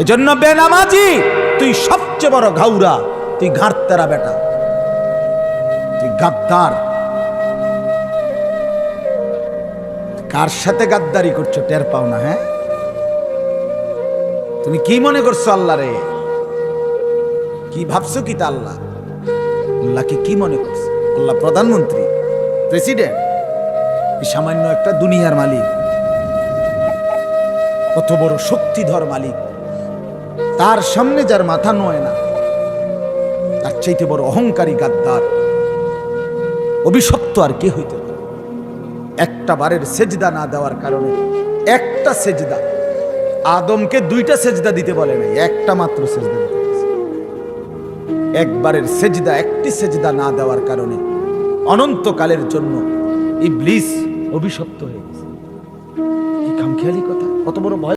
এজন্য বেনামাজি, তুই সবচেয়ে বড় ঘাউরা, তুই ঘাড়তেরা বেটা। তুই গাদ্দার। কার সাথে গাদ্দারি করছ টের পাও না হ্যাঁ? তুমি কি মনে করছ আল্লাহ রে? কি ভাবছ কি তা আল্লাহ? আল্লাহকে কি মনে করছ? আল্লাহ প্রধানমন্ত্রী, প্রেসিডেন্ট সামান্য একটা দুনিয়ার মালিক, কত বড় শক্তিধর মালিক। তার সামনে যার মাথা নয় না, তার চাইতে বড় অহংকারী গাদ্দার। অভিশপ্ত আর কে হইতে পারে? একটা বারের সেজদা না দেওয়ার কারণে একটা সেজদা। আদমকে দুইটা সেজদা দিতে বলে নাই, একটা মাত্র সেজদা দিতে একবারের সেজদা, একটি সেজদা না দেওয়ার কারণে অনন্তকালের জন্য ইবলিস অভিশপ্ত হয়ে গেছে। কি খামখেয়ালি কথা? কত বড় ভয়।